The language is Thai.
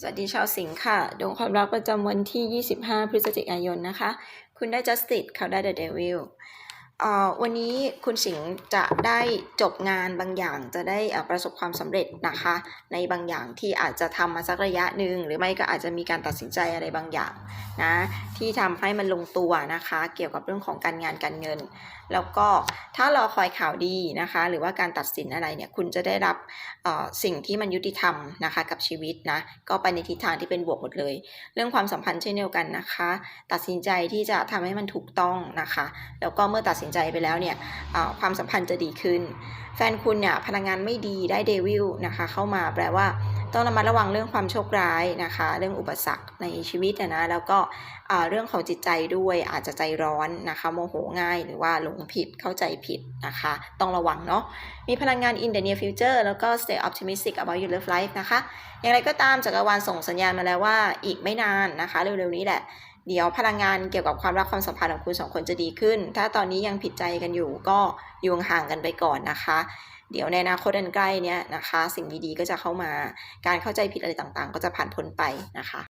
สวัสดีชาวสิงค์ค่ะ ดวงความรักประจำวันที่ 25 พฤศจิกายนนะคะ คุณได้ Justice เขาได้ The Devil เอ่อวันนี้คุณสิงห์จะได้จบงานบางอย่างจะได้อ่อประสบความสำเร็จนะคะ ในบางอย่างที่อาจจะทำมาสักระยะหนึ่งหรือไม่ก็อาจจะมีการตัดสินใจอะไรบางอย่างนะ ที่ทำให้มันลงตัวนะคะ เกี่ยวกับเรื่องของการงานการเงิน แล้วก็ถ้ารอคอยข่าวดีนะคะ หรือว่าการตัดสินอะไรเนี่ยคุณจะได้รับสิ่งที่มันยุติธรรมนะคะกับชีวิตนะก็ไปในทิศทางที่เป็นบวกหมดเลย เรื่องความสัมพันธ์เช่นเดียวกันนะคะ ตัดสินใจที่จะทำให้มันถูกต้องนะคะ แล้วก็เมื่อตัดสินใจไปแล้วเนี่ยความสัมพันธ์จะดีขึ้น แฟนคุณเนี่ยพลังงานไม่ดีได้เดวิลนะคะเข้ามาแปลว่า ต้องระมัดระวังเรื่องความโชคร้ายนะคะ เรื่องอุปสรรคในชีวิตอะนะแล้วก็เรื่องของจิตใจด้วยอาจจะใจร้อนนะคะ โมโหง่ายหรือว่าหลงผิดเข้าใจผิดนะคะ ต้องระวังเนาะมีพลังงาน in the near future แล้วก็ stay optimistic about your love life นะคะ อย่างไรก็ตามจักรวาลส่งสัญญาณมาแล้วว่าอีกไม่นานนะคะ เร็วๆนี้แหละเดี๋ยวพลังงานเกี่ยวกับความรักความสัมพันธ์ของคุณสองคนจะดีขึ้น ถ้าตอนนี้ยังผิดใจกันอยู่ก็อยู่ห่างกันไปก่อนนะคะ เดี๋ยวในอนาคตอันใกล้เนี้ยนะคะ สิ่งดีๆก็จะเข้ามา การเข้าใจผิดอะไรต่างๆ ก็จะผ่านพ้นไปนะคะ